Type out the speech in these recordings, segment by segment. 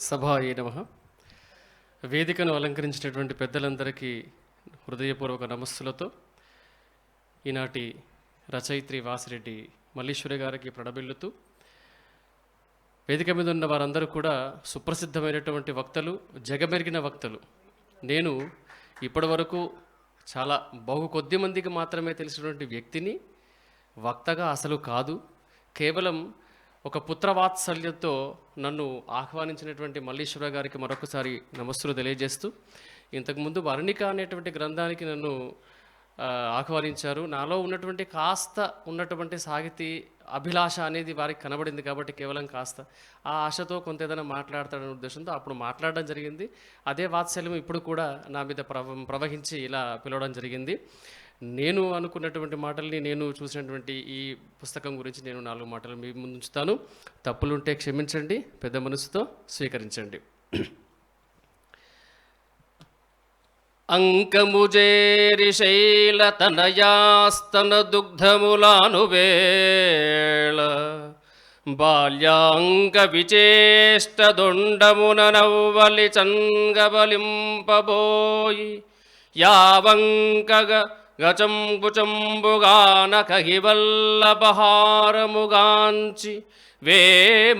సభాయ నమ. వేదికను అలంకరించినటువంటి పెద్దలందరికీ హృదయపూర్వక నమస్సులతో ఈనాటి రచయిత్రి వాసిరెడ్డి మల్లీశ్వరి గారికి ప్రణబిల్లుతూ వేదిక మీద ఉన్న వారందరూ కూడా సుప్రసిద్ధమైనటువంటి వక్తలు జగమెరిగిన వక్తలు. నేను ఇప్పటివరకు చాలా బహు కొద్ది మందికి మాత్రమే తెలిసినటువంటి వ్యక్తిని వక్తగా అసలు కాదు కేవలం ఒక పుత్రవాత్సల్యంతో నన్ను ఆహ్వానించినటువంటి మల్లీశ్వర గారికి మరొకసారి నమస్సులు తెలియజేస్తూ ఇంతకుముందు వర్ణిక అనేటువంటి గ్రంథానికి నన్ను ఆహ్వానించారు. నాలో ఉన్నటువంటి కాస్త ఉన్నటువంటి సాహితీ అభిలాష అనేది వారికి కనబడింది కాబట్టి కేవలం కాస్త. ఆ ఆశతో కొంత ఏదైనా మాట్లాడతాడనే ఉద్దేశంతో అప్పుడు మాట్లాడడం జరిగింది. అదే వాత్సల్యం ఇప్పుడు కూడా నా మీద ప్రవ ప్రవహించి ఇలా పిలవడం జరిగింది. నేను అనుకున్నటువంటి మాటల్ని నేను చూసినటువంటి ఈ పుస్తకం గురించి నేను నాలుగు మాటలు మీ ముందుంచుతాను తప్పులుంటే క్షమించండి పెద్ద మనసుతో స్వీకరించండి. అంకముజేరి శైలతనయాస్తన దుగ్ధములాను వేళ బాల్యాంక విచేష్ట దొండమున నవ్వలి చంగబలింపబోయి యావంకగ గచంబుచంబుగాన కహివల్లభహారముగాంచి వే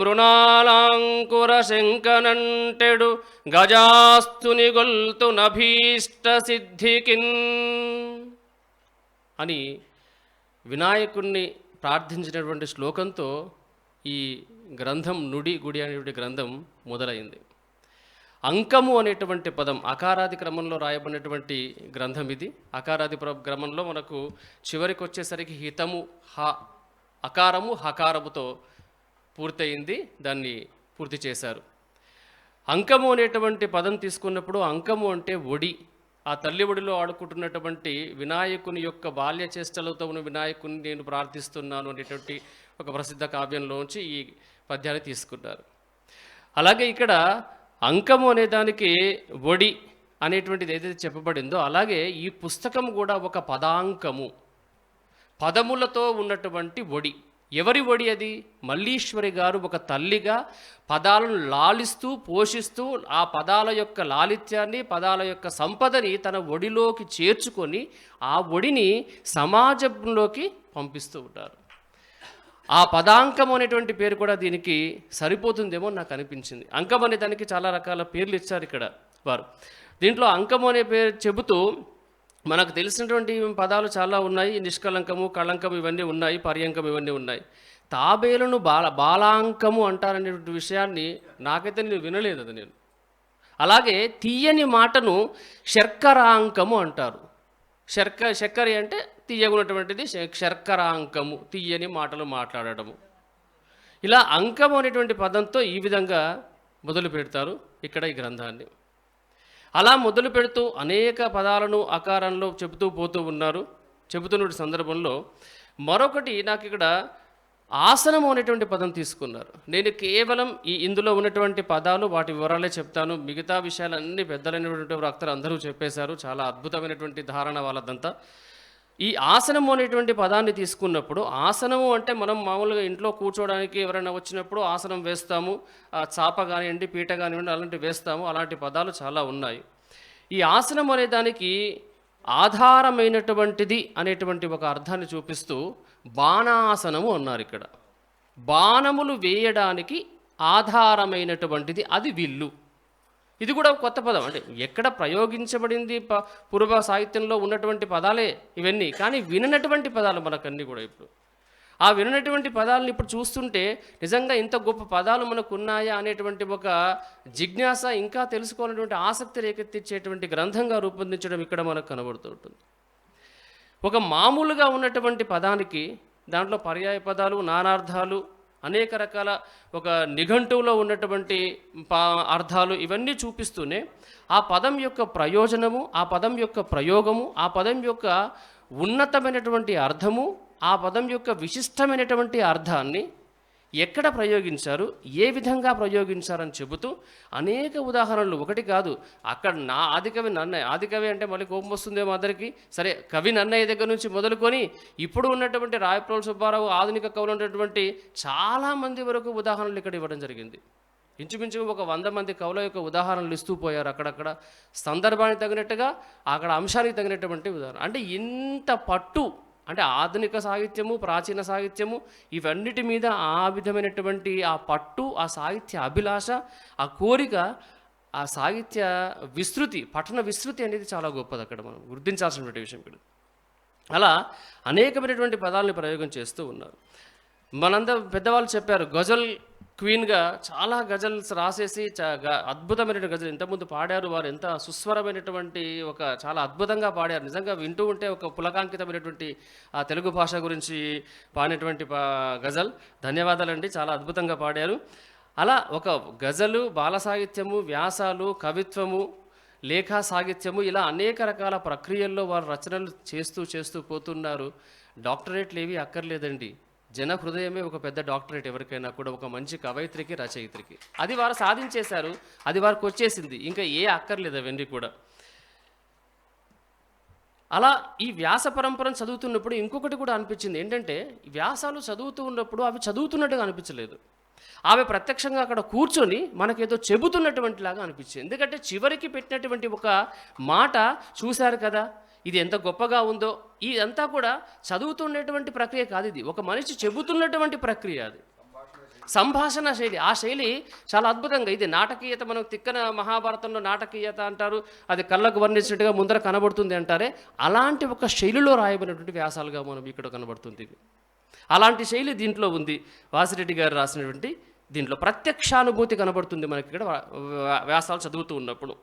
మృణాలాంకుర శంకనంటెడు గజాస్తుని గొల్తు నభీష్ట సిద్ధికిన్ అని వినాయకుణ్ణి ప్రార్థించినటువంటి శ్లోకంతో ఈ గ్రంథం నుడి గుడి అనేటువంటి గ్రంథం మొదలైంది. అంకము అనేటువంటి పదం అకారాది క్రమంలో రాయబడినటువంటి గ్రంథం ఇది. అకారాది క్రమంలో మనకు చివరికి వచ్చేసరికి హితము హ అకారము హకారముతో పూర్తయింది. దాన్ని పూర్తి చేశారు. అంకము అనేటువంటి పదం తీసుకున్నప్పుడు అంకము అంటే ఒడి. ఆ తల్లి ఒడిలో ఆడుకుంటున్నటువంటి వినాయకుని యొక్క బాల్య చేష్టలతో ఉన్న వినాయకుని నేను ప్రార్థిస్తున్నాను అనేటువంటి ఒక ప్రసిద్ధ కావ్యంలోంచి ఈ పద్యాన్ని తీసుకున్నారు. అలాగే ఇక్కడ అంకము అనే దానికి ఒడి అనేటువంటిది ఏదైతే చెప్పబడిందో అలాగే ఈ పుస్తకం కూడా ఒక పదాంకము. పదములతో ఉన్నటువంటి ఒడి. ఎవరి ఒడి అది? మల్లీశ్వరి గారు ఒక తల్లిగా పదాలను లాలిస్తూ పోషిస్తూ ఆ పదాల యొక్క లాలిత్యాన్ని పదాల యొక్క సంపదని తన ఒడిలోకి చేర్చుకొని ఆ ఒడిని సమాజంలోకి పంపిస్తూ ఉంటారు. ఆ పదాంకం అనేటువంటి పేరు కూడా దీనికి సరిపోతుందేమో నాకు అనిపించింది. అంకం అనే దానికి చాలా రకాల పేర్లు ఇచ్చారు ఇక్కడ వారు. దీంట్లో అంకం అనే పేరు చెబుతూ మనకు తెలిసినటువంటి పదాలు చాలా ఉన్నాయి. నిష్కలంకము కళంకం ఇవన్నీ ఉన్నాయి. పర్యంకం ఇవన్నీ ఉన్నాయి. తాబేలును బాల బాలాంకము అంటారనేటువంటి విషయాన్ని నాకైతే నేను వినలేదు అది నేను. అలాగే తీయని మాటను శర్కరాంకము అంటారు. శర్క శర్కరి అంటే తీయగునటువంటిది శర్కరాంకము తీయని మాటలు మాట్లాడటము. ఇలా అంకం అనేటువంటి పదంతో ఈ విధంగా మొదలు పెడతారు ఇక్కడ ఈ గ్రంథాన్ని. అలా మొదలు పెడుతూ అనేక పదాలను ఆకారంలో చెబుతూ పోతూ ఉన్నారు. చెబుతున్న సందర్భంలో మరొకటి నాకు ఇక్కడ ఆసనం అనేటువంటి పదం తీసుకున్నారు. నేను కేవలం ఈ ఇందులో ఉన్నటువంటి పదాలు వాటి వివరాలే చెప్తాను. మిగతా విషయాలన్నీ పెద్దలైనటువంటి వక్తలు అందరూ చెప్పేశారు. చాలా అద్భుతమైనటువంటి ధారణ వాళ్ళదంతా. ఈ ఆసనము అనేటువంటి పదాన్ని తీసుకున్నప్పుడు ఆసనము అంటే మనం మామూలుగా ఇంట్లో కూర్చోవడానికి ఎవరైనా వచ్చినప్పుడు ఆసనం వేస్తాము చాప కానివ్వండి పీట కానివ్వండి అలాంటివి వేస్తాము. అలాంటి పదాలు చాలా ఉన్నాయి. ఈ ఆసనం అనే దానికి ఆధారమైనటువంటిది అనేటువంటి ఒక అర్థాన్ని చూపిస్తూ బాణాసనము అన్నారు ఇక్కడ. బాణములు వేయడానికి ఆధారమైనటువంటిది అది విల్లు. ఇది కూడా ఒక కొత్త పదం. అంటే ఎక్కడ ప్రయోగించబడింది ప పూర్వ సాహిత్యంలో ఉన్నటువంటి పదాలే ఇవన్నీ. కానీ విననటువంటి పదాలు మనకన్నీ కూడా ఇప్పుడు. ఆ విననటువంటి పదాలను ఇప్పుడు చూస్తుంటే నిజంగా ఇంత గొప్ప పదాలు మనకు ఉన్నాయా అనేటువంటి ఒక జిజ్ఞాస ఇంకా తెలుసుకోవాలనేటువంటి ఆసక్తి రేకెత్తించేటువంటి గ్రంథంగా రూపొందించడం ఇక్కడ మనకు కనబడుతూ ఉంటుంది. ఒక మామూలుగా ఉన్నటువంటి పదానికి దాంట్లో పర్యాయ పదాలు నానార్థాలు అనేక రకాల ఒక నిఘంటువులో ఉన్నటువంటి అర్థాలు ఇవన్నీ చూపిస్తూనే ఆ పదం యొక్క ప్రయోజనము ఆ పదం యొక్క ప్రయోగము ఆ పదం యొక్క ఉన్నతమైనటువంటి అర్థము ఆ పదం యొక్క విశిష్టమైనటువంటి అర్థాన్ని ఎక్కడ ప్రయోగించారు ఏ విధంగా ప్రయోగించారని చెబుతూ అనేక ఉదాహరణలు. ఒకటి కాదు అక్కడ నా ఆదికవి నన్నయ్య ఆదికవి అంటే మళ్ళీ కోపం వస్తుందేమో అందరికీ. సరే కవి నన్నయ్య దగ్గర నుంచి మొదలుకొని ఇప్పుడు ఉన్నటువంటి రాయప్రోలు సుబ్బారావు ఆధునిక కవులు ఉన్నటువంటి చాలామంది వరకు ఉదాహరణలు ఇక్కడ ఇవ్వడం జరిగింది. ఇంచుమించు ఒక వంద మంది కవుల యొక్క ఉదాహరణలు ఇస్తూ పోయారు అక్కడక్కడ. సందర్భానికి తగినట్టుగా అక్కడ అంశానికి తగినటువంటి ఉదాహరణ. అంటే ఇంత పట్టు అంటే ఆధునిక సాహిత్యము ప్రాచీన సాహిత్యము ఇవన్నిటి మీద ఆ విధమైనటువంటి ఆ పట్టు ఆ సాహిత్య అభిలాష ఆ కోరిక ఆ సాహిత్య విస్తృతి పఠన విస్తృతి అనేది చాలా గొప్పది అక్కడ మనం గుర్తించాల్సినటువంటి విషయం ఇక్కడ. అలా అనేకమైనటువంటి పదాలను ప్రయోగం చేస్తూ ఉన్నారు. మనంతా పెద్దవాళ్ళు చెప్పారు గజల్ క్వీన్గా చాలా గజల్స్ రాసేసి చ- అద్భుతమైన గజల్ ఇంతకుముందు పాడారు వారు ఎంత సుస్వరమైనటువంటి ఒక చాలా అద్భుతంగా పాడారు. నిజంగా వింటూ ఉంటే ఒక పులకాంకితమైనటువంటి ఆ తెలుగు భాష గురించి పాడినటువంటి పా- గజల్ ధన్యవాదాలండి చాలా అద్భుతంగా పాడారు. అలా ఒక గజలు బాల సాహిత్యము వ్యాసాలు కవిత్వము లేఖా సాహిత్యము ఇలా అనేక రకాల ప్రక్రియల్లో వారు రచనలు చేస్తూ చేస్తూ పోతున్నారు. డాక్టరేట్లు ఏవి అక్కర్లేదండి. జన హృదయమే ఒక పెద్ద డాక్టరేట్ ఎవరికైనా కూడా ఒక మంచి కవయిత్రికి రచయిత్రికి. అది వారు సాధించేశారు అది వారికి వచ్చేసింది. ఇంకా ఏ అక్కర్లేదు అవన్నీ కూడా. అలా ఈ వ్యాస పరంపరను చదువుతున్నప్పుడు ఇంకొకటి కూడా అనిపించింది. ఏంటంటే వ్యాసాలు చదువుతూ ఉన్నప్పుడు అవి చదువుతున్నట్టుగా అనిపించలేదు. ఆమె ప్రత్యక్షంగా అక్కడ కూర్చొని మనకేదో చెబుతున్నటువంటి లాగా అనిపించింది. ఎందుకంటే చివరికి పెట్టినటువంటి ఒక మాట చూశారు కదా ఇది ఎంత గొప్పగా ఉందో ఇదంతా కూడా చదువుతున్నటువంటి ప్రక్రియ కాదు ఇది. ఒక మనిషి చెబుతున్నటువంటి ప్రక్రియ అది. సంభాషణ శైలి ఆ శైలి చాలా అద్భుతంగా. ఇది నాటకీయత మనం తిక్కన మహాభారతంలో నాటకీయత అంటారు అది కళ్ళకు వర్ణించినట్టుగా ముందర కనబడుతుంది అంటారే. అలాంటి ఒక శైలిలో రాయబడినటువంటి వ్యాసాలుగా మనం ఇక్కడ కనబడుతుంది అలాంటి శైలి దీంట్లో ఉంది. వాసిరెడ్డి గారు రాసినటువంటి దీంట్లో ప్రత్యక్షానుభూతి కనబడుతుంది మనకి ఇక్కడ వ్యాసాలు చదువుతూ ఉన్నప్పుడు.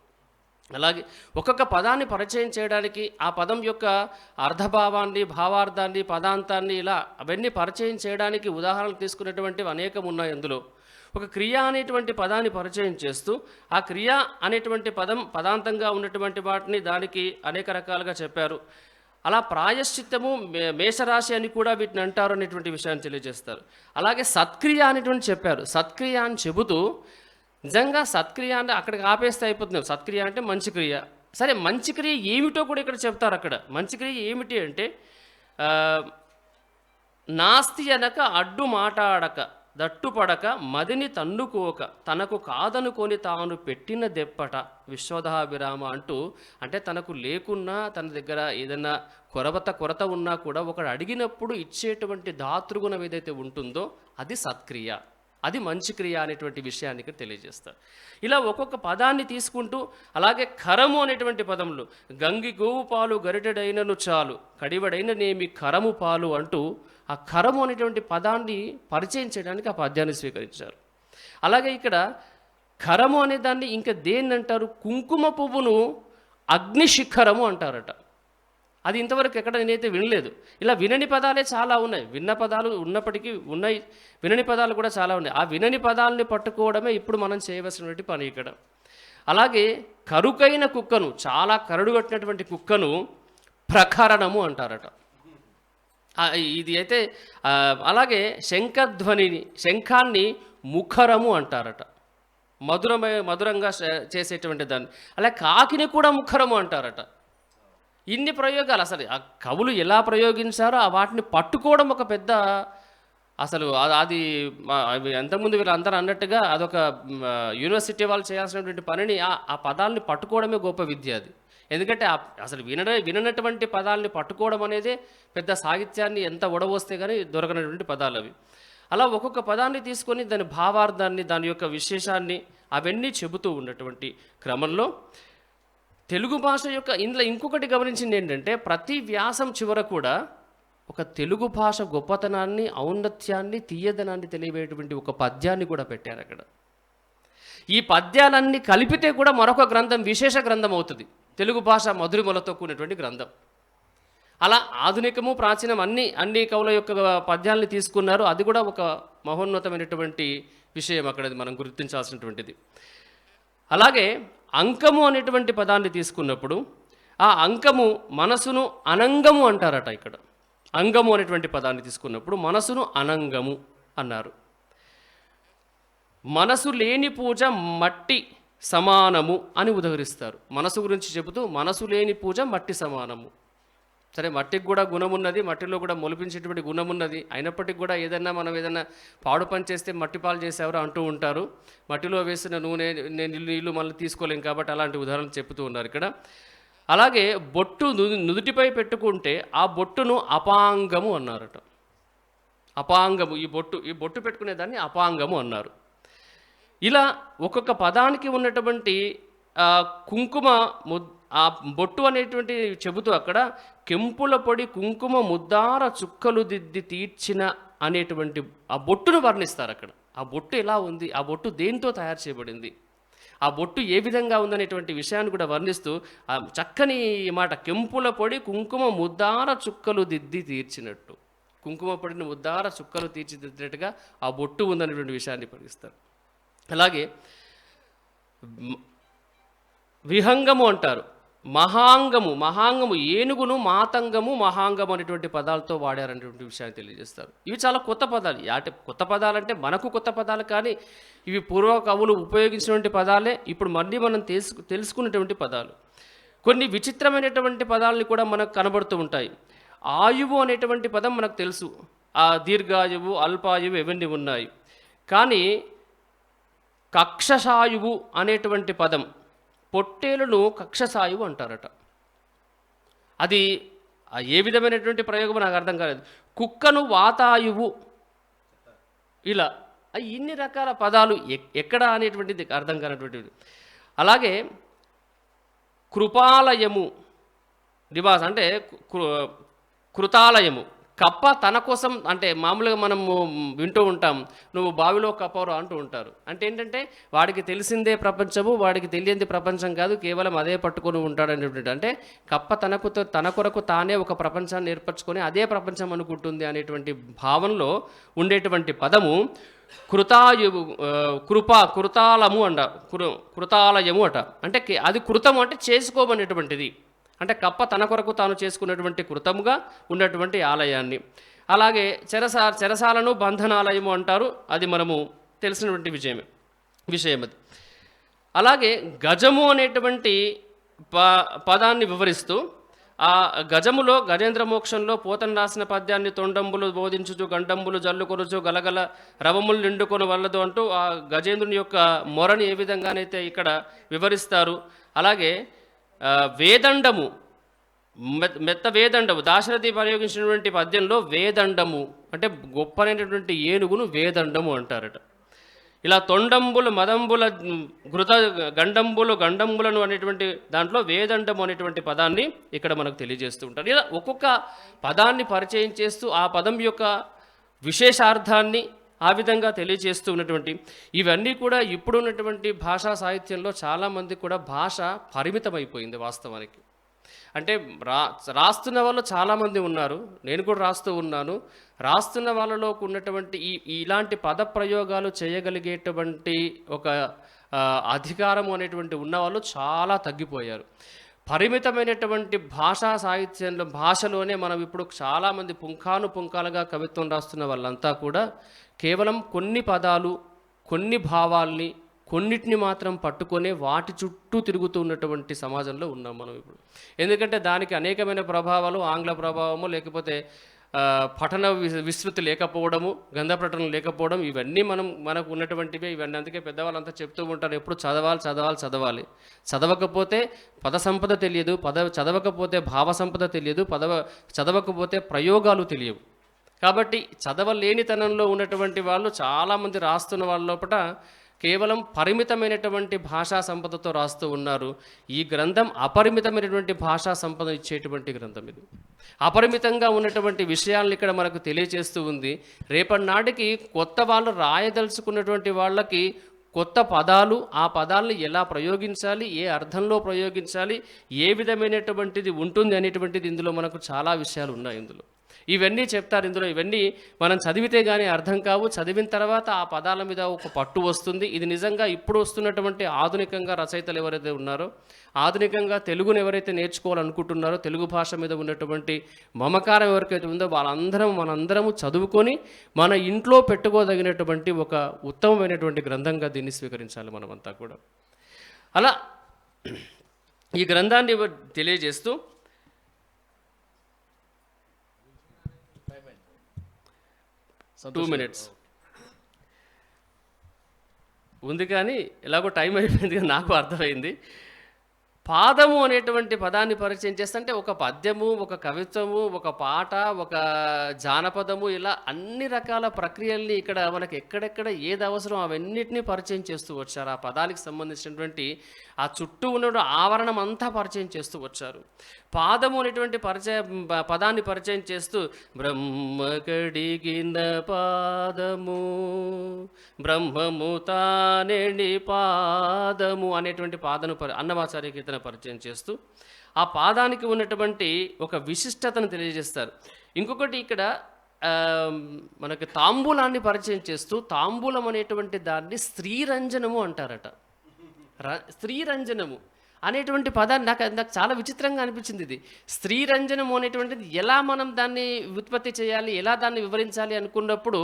అలాగే ఒక్కొక్క పదాన్ని పరిచయం చేయడానికి ఆ పదం యొక్క అర్థభావాన్ని భావార్థాన్ని పదాంతాన్ని ఇలా అవన్నీ పరిచయం చేయడానికి ఉదాహరణలు తీసుకునేటువంటివి అనేకం ఉన్నాయి అందులో. ఒక క్రియ అనేటువంటి పదాన్ని పరిచయం చేస్తూ ఆ క్రియ అనేటువంటి పదం పదాంతంగా ఉన్నటువంటి వాటిని దానికి అనేక రకాలుగా చెప్పారు. అలా ప్రాయశ్చిత్తము మే- మేషరాశి అని కూడా వీటిని అంటారు అనేటువంటి విషయాన్ని తెలియజేస్తారు. అలాగే సత్క్రియ అనేటువంటి చెప్పారు. సత్క్రియ అని చెబుతూ నిజంగా సత్క్రియ అంటే అక్కడికి ఆపేస్తే అయిపోతుంది. సత్క్రియ అంటే మంచి క్రియ. సరే మంచి క్రియ ఏమిటో కూడా ఇక్కడ చెప్తారు అక్కడ. మంచి క్రియ ఏమిటి అంటే నాస్తి అనక అడ్డు మాటాడక దట్టుపడక మదిని తన్నుకోక తనకు కాదనుకొని తాను పెట్టిన దెప్పట విశ్వదాభిరామ అంటూ అంటే తనకు లేకున్నా తన దగ్గర ఏదైనా కొరవత కొరత ఉన్నా కూడా ఒకడు అడిగినప్పుడు ఇచ్చేటువంటి దాతృగుణం ఏదైతే ఉంటుందో అది సత్క్రియ. అది మంచి క్రియ అనేటువంటి విషయాన్ని ఇక్కడ తెలియజేస్తారు. ఇలా ఒక్కొక్క పదాన్ని తీసుకుంటూ అలాగే కరము అనేటువంటి పదములు గంగి గోవు పాలు గరిటెడైనను చాలు కడివడైన నేమి కరము పాలు అంటూ ఆ కరము అనేటువంటి పదాన్ని పరిచయం చేయడానికి ఆ పద్యాన్ని స్వీకరించారు. అలాగే ఇక్కడ కరము అనే దాన్ని ఇంకా దేన్ని అంటారు కుంకుమ పువ్వును అగ్నిశిఖరము అంటారట. అది ఇంతవరకు ఎక్కడ నేనైతే వినలేదు. ఇలా వినని పదాలే చాలా ఉన్నాయి. విన్న పదాలు ఉన్నప్పటికీ ఉన్నాయి. వినని పదాలు కూడా చాలా ఉన్నాయి. ఆ వినని పదాలని పట్టుకోవడమే ఇప్పుడు మనం చేయవలసినటువంటి పని ఇక్కడ. అలాగే కరుకైన కుక్కను చాలా కరుడుగట్టినటువంటి కుక్కను ప్రకరణము అంటారట. ఇది అయితే అలాగే శంఖధ్వనిని శంఖాన్ని ముఖరము అంటారట. మధురమై మధురంగా చేసేటువంటి దాన్ని. అలా కాకిని కూడా ముఖరము అంటారట. ఇన్ని ప్రయోగాలు అసలు ఆ కవులు ఎలా ప్రయోగించారో ఆ వాటిని పట్టుకోవడం ఒక పెద్ద అసలు అది అవి ఎంతమంది వీళ్ళు అందరూ అన్నట్టుగా అదొక యూనివర్సిటీ వాళ్ళు చేయాల్సినటువంటి పనిని ఆ పదాలని పట్టుకోవడమే గొప్ప విద్య అది. ఎందుకంటే అసలు వినడ విననటువంటి పదాలని పట్టుకోవడం అనేది పెద్ద సాహిత్యాన్ని ఎంత ఒడవస్తే కానీ దొరకనటువంటి పదాలు అవి. అలా ఒక్కొక్క పదాన్ని తీసుకొని దాని భావార్థాన్ని దాని యొక్క విశేషాన్ని అవన్నీ చెబుతూ ఉన్నటువంటి క్రమంలో తెలుగు భాష యొక్క ఇందులో ఇంకొకటి గమనించింది ఏంటంటే ప్రతి వ్యాసం చివర కూడా ఒక తెలుగు భాష గొప్పతనాన్ని ఔన్నత్యాన్ని తీయదనాన్ని తెలియవేటువంటి ఒక పద్యాన్ని కూడా పెట్టారు అక్కడ. ఈ పద్యాలన్నీ కలిపితే కూడా మరొక గ్రంథం విశేష గ్రంథం అవుతుంది. తెలుగు భాష మధురిమలతో కూడినటువంటి గ్రంథం. అలా ఆధునికము ప్రాచీనం అన్ని అన్ని కవుల యొక్క పద్యాల్ని తీసుకున్నారు. అది కూడా ఒక మహోన్నతమైనటువంటి విషయం అక్కడ మనం గుర్తించాల్సినటువంటిది. అలాగే అంకము అనేటువంటి పదాన్ని తీసుకున్నప్పుడు ఆ అంకము మనసును అనంగము అంటారట ఇక్కడ. అంగము అనేటువంటి పదాన్ని తీసుకున్నప్పుడు మనసును అనంగము అన్నారు. మనసు లేని పూజ మట్టి సమానము అని ఉదహరిస్తారు. మనసు గురించి చెబుతూ మనసు లేని పూజ మట్టి సమానము. సరే మట్టికి కూడా గుణం ఉన్నది మట్టిలో కూడా మొలిపించేటువంటి గుణం ఉన్నది అయినప్పటికీ కూడా ఏదైనా మనం ఏదైనా పాడు పని చేస్తే మట్టి పాలు చేసేవారు అంటూ ఉంటారు. మట్టిలో వేసిన నూనె నేను నీళ్ళు నీళ్ళు మళ్ళీ తీసుకోలేం కాబట్టి అలాంటి ఉదాహరణలు చెప్తూ ఉన్నారు ఇక్కడ. అలాగే బొట్టు ను- నుదుటిపై పెట్టుకుంటే ఆ బొట్టును అపాంగము అన్నారట. అపాంగము ఈ బొట్టు ఈ బొట్టు పెట్టుకునేదాన్ని అపాంగము అన్నారు. ఇలా ఒక్కొక్క పదానికి ఉన్నటువంటి కుంకుమ ముద్ ఆ బొట్టు అనేటువంటి చెబుతూ అక్కడ కెంపుల పొడి కుంకుమ ముద్దార చుక్కలు దిద్ది తీర్చిన అనేటువంటి ఆ బొట్టును వర్ణిస్తారు అక్కడ. ఆ బొట్టు ఎలా ఉంది? ఆ బొట్టు దేంతో తయారు చేయబడింది? ఆ బొట్టు ఏ విధంగా ఉందనేటువంటి విషయాన్ని కూడా వర్ణిస్తూ ఆ చక్కని మాట కెంపుల పొడి కుంకుమ ముద్దార చుక్కలు దిద్ది తీర్చినట్టు. కుంకుమ పొడిని ముద్దార చుక్కలు తీర్చిదిద్దినట్టుగా ఆ బొట్టు ఉందనేటువంటి విషయాన్ని పరిగిస్తారు అలాగే విహంగము అంటారు. మహాంగము మహాంగము ఏనుగును మాతంగము మహాంగము అనేటువంటి పదాలతో వాడారనేటువంటి విషయాన్ని తెలియజేస్తారు. ఇవి చాలా కొత్త పదాలు. అంటే కొత్త పదాలు అంటే మనకు కొత్త పదాలు కానీ ఇవి పూర్వ కవులు ఉపయోగించినటువంటి పదాలే ఇప్పుడు మళ్ళీ మనం తెలుసు తెలుసుకున్నటువంటి పదాలు. కొన్ని విచిత్రమైనటువంటి పదాలని కూడా మనకు కనబడుతూ ఉంటాయి. ఆయువు అనేటువంటి పదం మనకు తెలుసు. ఆ దీర్ఘాయువు అల్పాయువు ఇవన్నీ ఉన్నాయి. కానీ కక్షసాయువు అనేటువంటి పదం పొట్టేలును కక్షసాయువు అంటారట. అది ఏ విధమైనటువంటి ప్రయోగం నాకు అర్థం కాలేదు. కుక్కను వాతాయువు. ఇలా ఆ ఇన్ని రకాల పదాలు ఎక్- ఎక్కడ అనేటువంటిది అర్థం కానటువంటిది. అలాగే కృపాలయము నివాస అంటే కృ- కృతాలయము. కప్ప తన కోసం అంటే మామూలుగా మనము వింటూ ఉంటాం నువ్వు బావిలో కప్పవరు అంటూ ఉంటారు. అంటే ఏంటంటే వాడికి తెలిసిందే ప్రపంచము వాడికి తెలియంది ప్రపంచం కాదు కేవలం అదే పట్టుకొని ఉంటాడు అనేటువంటి అంటే కప్ప తనకు తన కొరకు తానే ఒక ప్రపంచాన్ని ఏర్పరచుకొని అదే ప్రపంచం అనుకుంటుంది అనేటువంటి భావనలో ఉండేటువంటి పదము కృతాయు కృప కృతాలము అంట కృ కృతాలయము అట. అంటే అది కృతము అంటే చేసుకోమనేటువంటిది. అంటే కప్ప తన కొరకు తాను చేసుకున్నటువంటి కృతముగా ఉన్నటువంటి ఆలయాన్ని. అలాగే చెరసా చెరసాలను బంధనాలయము అంటారు. అది మనము తెలిసినటువంటి విషయమే విషయం అది. అలాగే గజము అనేటువంటి ప పదాన్ని వివరిస్తూ ఆ గజములో గజేంద్ర మోక్షంలో పోతను రాసిన పద్యాన్ని తొండంబులు బోధించుచు గండంబులు జల్లుకొనుచు గలగల రవములు నిండుకొని వల్లదు అంటూ ఆ గజేంద్రుని యొక్క మొరని ఏ విధంగానైతే ఇక్కడ వివరిస్తారు. అలాగే వేదండము. మెత్త వేదండము. దాశరథి ప్రయోగించినటువంటి పద్యంలో వేదండము అంటే గొప్పనైనటువంటి ఏనుగును వేదండము అంటారట. ఇలా తొండంబులు మదంబుల ఘృత గండంబులు గండంబులను అనేటువంటి దాంట్లో వేదండము అనేటువంటి పదాన్ని ఇక్కడ మనకు తెలియజేస్తూ ఉంటారు. ఇలా ఒక్కొక్క పదాన్ని పరిచయం చేస్తూ ఆ పదం యొక్క విశేషార్థాన్ని ఆ విధంగా తెలియజేస్తూ ఉన్నటువంటి ఇవన్నీ కూడా ఇప్పుడు ఉన్నటువంటి భాషా సాహిత్యంలో చాలామంది కూడా భాష పరిమితమైపోయింది వాస్తవానికి. అంటే రా రాస్తున్న వాళ్ళు చాలామంది ఉన్నారు. నేను కూడా రాస్తూ ఉన్నాను. రాస్తున్న వాళ్ళలో ఉన్నటువంటి ఈ ఇలాంటి పద ప్రయోగాలు చేయగలిగేటువంటి ఒక అధికారము అధికారం అనేటువంటి ఉన్నవాళ్ళు చాలా తగ్గిపోయారు. పరిమితమైనటువంటి భాషా సాహిత్యంలో భాషలోనే మనం ఇప్పుడు చాలామంది పుంఖాను పుంఖాలుగా కవిత్వం రాస్తున్న వాళ్ళంతా కూడా కేవలం కొన్ని పదాలు కొన్ని భావాల్ని కొన్నిటిని మాత్రం పట్టుకొని వాటి చుట్టూ తిరుగుతూ ఉన్నటువంటి సమాజంలో ఉన్నాం మనం ఇప్పుడు. ఎందుకంటే దానికి అనేకమైన ప్రభావాలు ఆంగ్ల ప్రభావము లేకపోతే పఠన వి- విస్తృతి లేకపోవడము గంధ ప్రకటన లేకపోవడం ఇవన్నీ మనం మనకు ఉన్నటువంటివే. ఇవన్నీ అందుకే పెద్దవాళ్ళంతా చెప్తూ ఉంటారు ఎప్పుడు చదవాలి చదవాలి చదవాలి. చదవకపోతే పద సంపద తెలియదు పద చదవకపోతే భావ సంపద తెలియదు పదవ చదవకపోతే ప్రయోగాలు తెలియవు. కాబట్టి చదవలేనితనంలో ఉన్నటువంటి వాళ్ళు చాలామంది రాస్తున్న వాళ్ళ లోపల కేవలం పరిమితమైనటువంటి భాషా సంపదతో రాస్తూ ఉన్నారు. ఈ గ్రంథం అపరిమితమైనటువంటి భాషా సంపద ఇచ్చేటువంటి గ్రంథం ఇది. అపరిమితంగా ఉన్నటువంటి విషయాలను ఇక్కడ మనకు తెలియజేస్తూ ఉంది. రేపటి నాటికి కొత్త వాళ్ళు రాయదలుచుకున్నటువంటి వాళ్ళకి కొత్త పదాలు ఆ పదాలను ఎలా ప్రయోగించాలి ఏ అర్థంలో ప్రయోగించాలి ఏ విధమైనటువంటిది ఉంటుంది అనేటువంటిది ఇందులో మనకు చాలా విషయాలు ఉన్నాయి ఇందులో. ఇవన్నీ చెప్తారు ఇందులో. ఇవన్నీ మనం చదివితే కానీ అర్థం కావు. చదివిన తర్వాత ఆ పదాల మీద ఒక పట్టు వస్తుంది. ఇది నిజంగా ఇప్పుడు వస్తున్నటువంటి ఆధునికంగా రచయితలు ఎవరైతే ఉన్నారో ఆధునికంగా తెలుగును ఎవరైతే నేర్చుకోవాలనుకుంటున్నారో తెలుగు భాష మీద ఉన్నటువంటి మమకారం ఎవరికైతే ఉందో వాళ్ళందరం మనందరము చదువుకొని మన ఇంట్లో పెట్టుకోదగినటువంటి ఒక ఉత్తమమైనటువంటి గ్రంథంగా దీన్ని స్వీకరించాలి మనమంతా కూడా. అలా ఈ గ్రంథాన్ని తెలియజేస్తూ టూ మినిట్స్ ఉంది. కానీ ఎలాగో టైం అయిపోయింది నాకు అర్థమైంది. పాదము అనేటువంటి పదాన్ని పరిచయం చేస్తుంటే ఒక పద్యము ఒక కవిత్వము ఒక పాట ఒక జానపదము ఇలా అన్ని రకాల ప్రక్రియల్ని ఇక్కడ మనకి ఎక్కడెక్కడ ఏది అవసరం అవన్నిటినీ పరిచయం చేస్తూ వచ్చారు. ఆ పదానికి సంబంధించినటువంటి ఆ చుట్టూ ఉన్న ఆవరణం అంతా పరిచయం చేస్తూ వచ్చారు. పాదము అనేటువంటి పరిచయం పదాన్ని పరిచయం చేస్తూ బ్రహ్మ కడిగిన పాదము బ్రహ్మము తానేని పాదము అనేటువంటి పాదను పరి అన్నమాచార్య కీర్తన పరిచయం చేస్తూ ఆ పాదానికి ఉన్నటువంటి ఒక విశిష్టతను తెలియజేస్తారు. ఇంకొకటి ఇక్కడ మనకు మనకి తాంబూలాన్ని పరిచయం చేస్తూ తాంబూలం అనేటువంటి దాన్ని స్త్రీరంజనము అంటారట. ర స్త్రీరంజనము. అనేటువంటి పదాన్ని నాకు నాకు చాలా విచిత్రంగా అనిపించింది ఇది. స్త్రీరంజనం అనేటువంటిది ఎలా మనం దాన్ని ఉత్పత్తి చేయాలి ఎలా దాన్ని వివరించాలి అనుకున్నప్పుడు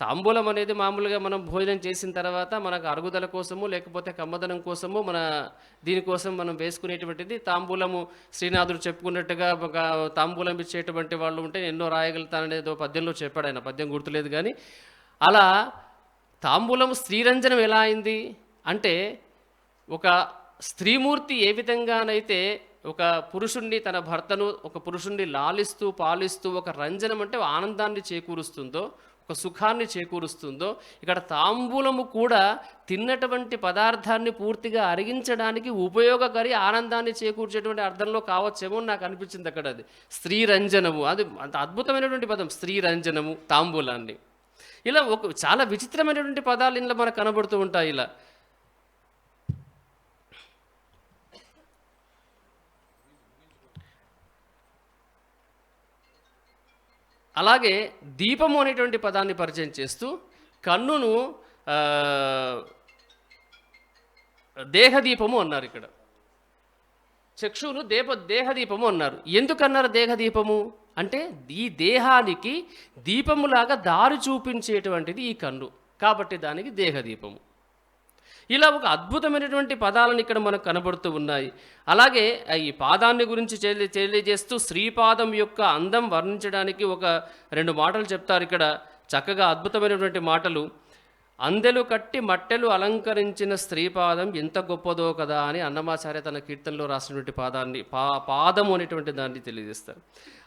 తాంబూలం అనేది మామూలుగా మనం భోజనం చేసిన తర్వాత మనకు అరుగుదల కోసము లేకపోతే కమ్మదనం కోసము మన దీనికోసం మనం వేసుకునేటువంటిది తాంబూలము. శ్రీనాథుడు చెప్పుకున్నట్టుగా ఒక తాంబూలం ఇచ్చేటువంటి వాళ్ళు ఉంటే ఎన్నో రాయగలుగుతాననేదో పద్యంలో చెప్పాడు ఆయన. పద్యం గుర్తులేదు కానీ అలా తాంబూలం స్త్రీరంజనం ఎలా అయింది అంటే ఒక స్త్రీమూర్తి ఏ విధంగానైతే ఒక పురుషుణ్ణి తన భర్తను ఒక పురుషుణ్ణి లాలిస్తూ పాలిస్తూ ఒక రంజనం అంటే ఆనందాన్ని చేకూరుస్తుందో ఒక సుఖాన్ని చేకూరుస్తుందో ఇక్కడ తాంబూలము కూడా తిన్నటువంటి పదార్థాన్ని పూర్తిగా అరిగించడానికి ఉపయోగకరి ఆనందాన్ని చేకూర్చేటువంటి అర్థంలో కావచ్చేమో నాకు అనిపించింది అక్కడ అది. స్త్రీ రంజనము అది అంత అద్భుతమైనటువంటి పదం స్త్రీ రంజనము తాంబూలాన్ని. ఇలా ఒక చాలా విచిత్రమైనటువంటి పదాలు ఇందులో మనకు కనబడుతూ ఉంటాయి ఇలా. అలాగే దీపము అనేటువంటి పదాన్ని పరిచయం చేస్తూ కన్నును దేహదీపము అన్నారు ఇక్కడ. చక్షువును దేప దేహదీపము అన్నారు. ఎందుకన్నారు దేహదీపము? అంటే ఈ దేహానికి దీపములాగా దారి చూపించేటువంటిది ఈ కన్ను. కాబట్టి దానికి దేహదీపము. ఇలా ఒక అద్భుతమైనటువంటి పదాలను ఇక్కడ మనకు కనబడుతూ ఉన్నాయి. అలాగే ఈ పాదాన్ని గురించి తెలియజేస్తూ శ్రీపాదం యొక్క అందం వర్ణించడానికి ఒక రెండు మాటలు చెప్తారు ఇక్కడ. చక్కగా అద్భుతమైనటువంటి మాటలు. అందెలు కట్టి మట్టెలు అలంకరించిన స్త్రీపాదం ఎంత గొప్పదో కదా అని అన్నమాచార్య తన కీర్తనలో రాసినటువంటి పాదాన్ని పా పాదము అనేటువంటి దాన్ని తెలియజేస్తారు.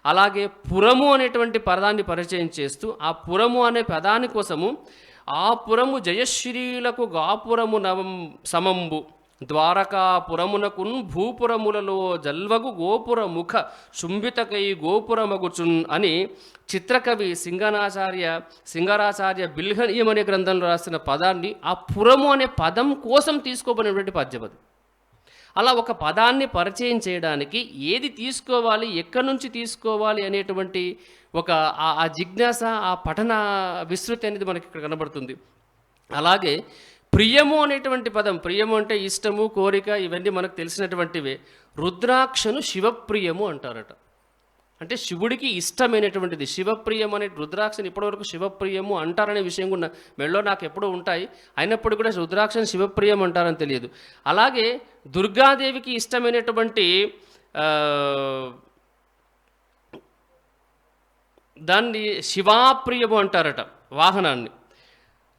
అలాగే పురము అనేటువంటి పదాన్ని పరిచయం చేస్తూ ఆ పురము అనే పదాని కోసము ఆ పురము జయశ్రీలకు గాపురము నవం సమంబు. ద్వారకాపురమునకున్ భూపురములలో జల్వగు గోపురముఖ శుంభితకై గోపురమగుచున్ అని చిత్రకవి సింగనాచార్య సింగరాచార్య బిల్హనీయం అనే గ్రంథంలో రాసిన పదాన్ని ఆ పురము అనే పదం కోసం తీసుకోబడినటువంటి పద్యం అది అలా ఒక పదాన్ని పరిచయం చేయడానికి ఏది తీసుకోవాలి ఎక్కడి నుంచి తీసుకోవాలి అనేటువంటి ఒక ఆ- జిజ్ఞాస ఆ పఠన విస్తృతి అనేది మనకి ఇక్కడ కనబడుతుంది. అలాగే ప్రియము అనేటువంటి పదం ప్రియము అంటే ఇష్టము కోరిక ఇవన్నీ మనకు తెలిసినటువంటివే. రుద్రాక్షను శివప్రియము అంటారట. అంటే శివుడికి ఇష్టమైనటువంటిది. శివప్రియం అనే రుద్రాక్షని ఇప్పటివరకు శివప్రియము అంటారనే విషయం కూడా మెళ్ళో నాకు ఎప్పుడూ ఉంటాయి. అయినప్పుడు కూడా రుద్రాక్షని శివప్రియం అంటారని తెలియదు. అలాగే దుర్గాదేవికి ఇష్టమైనటువంటి దాన్ని శివాప్రియము అంటారట వాహనాన్ని.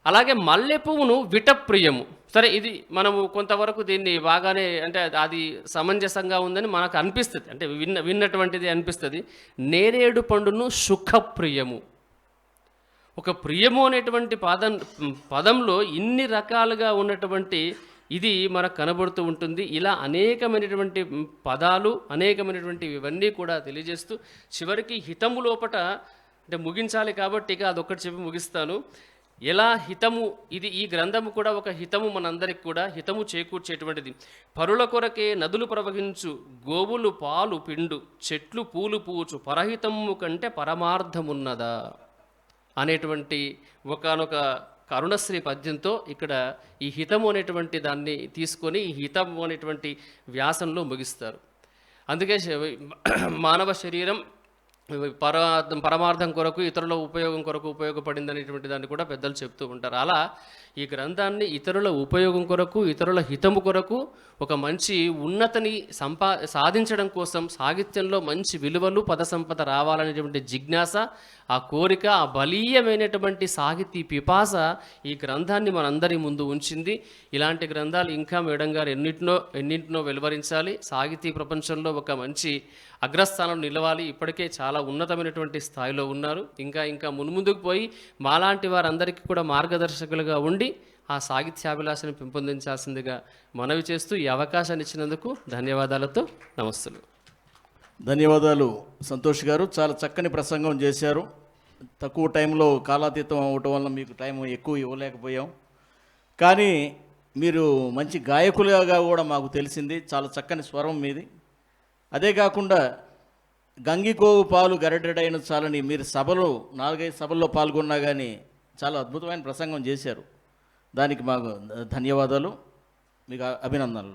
అలాగే మల్లె పువ్వును విటప్రియము. సరే ఇది మనము కొంతవరకు దీన్ని బాగానే అంటే అది సమంజసంగా ఉందని మనకు అనిపిస్తుంది. అంటే విన్న విన్నటువంటిది అనిపిస్తుంది. నేరేడు పండును సుఖప్రియము. ఒక ప్రియము అనేటువంటి పదం పదంలో ఇన్ని రకాలుగా ఉన్నటువంటి ఇది మనకు కనబడుతూ ఉంటుంది. ఇలా అనేకమైనటువంటి పదాలు అనేకమైనటువంటి ఇవన్నీ కూడా తెలియజేస్తూ చివరికి హితము లోపట అంటే ముగించాలి కాబట్టి ఇక అదొక్కటి చెప్పి ముగిస్తాను. ఎలా హితము? ఇది ఈ గ్రంథము కూడా ఒక హితము మనందరికి కూడా. హితము చేకూర్చేటువంటిది. పరుల కొరకే నదులు ప్రవహించు గోవులు పాలు పిండు చెట్లు పూలు పూచు పరహితము కంటే పరమార్థమున్నదా? అనేటువంటి ఒకనొక కరుణశ్రీ పద్యంతో ఇక్కడ ఈ హితము అనేటువంటి దాన్ని తీసుకొని ఈ హితము అనేటువంటి వ్యాసంలో ముగిస్తారు. అందుకే మానవ శరీరం పర పరమార్థం కొరకు ఇతరుల ఉపయోగం కొరకు ఉపయోగపడింది అనేటువంటి దాన్ని కూడా పెద్దలు చెప్తూ ఉంటారు. అలా ఈ గ్రంథాన్ని ఇతరుల ఉపయోగం కొరకు ఇతరుల హితము కొరకు ఒక మంచి ఉన్నతని సంపా సాధించడం కోసం సాహిత్యంలో మంచి విలువలు పద సంపద రావాలనేటువంటి జిజ్ఞాస ఆ కోరిక ఆ బలీయమైనటువంటి సాహితీ పిపాస ఈ గ్రంథాన్ని మనందరి ముందు ఉంచింది. ఇలాంటి గ్రంథాలు ఇంకా మేడం గారు ఎన్నింటినో ఎన్నింటినో వెలువరించాలి. సాహితీ ప్రపంచంలో ఒక మంచి అగ్రస్థానం నిలవాలి. ఇప్పటికే చాలా ఉన్నతమైనటువంటి స్థాయిలో ఉన్నారు. ఇంకా ఇంకా మున్ముందుకు పోయి మాలాంటి వారందరికీ కూడా మార్గదర్శకులుగా ఉండి ఆ సాహిత్యాభిలాషను పెంపొందించాల్సిందిగా మనవి చేస్తూ ఈ అవకాశాన్ని ఇచ్చినందుకు ధన్యవాదాలతో నమస్తులు ధన్యవాదాలు సంతోష్ గారు. చాలా చక్కని ప్రసంగం చేశారు. తక్కువ టైంలో కాలాతీతం అవటం వల్ల మీకు టైం ఎక్కువ ఇవ్వలేకపోయాం. కానీ మీరు మంచి గాయకులుగా కూడా మాకు తెలిసింది. చాలా చక్కని స్వరం మీది. అదే కాకుండా గంగికోవు పాలు గరడెడైన చాలని మీరు సభలో నాలుగైదు సభల్లో పాల్గొన్నా కానీ చాలా అద్భుతమైన ప్రసంగం చేశారు. దానికి మాకు ధన్యవాదాలు. మీకు అభినందనలు.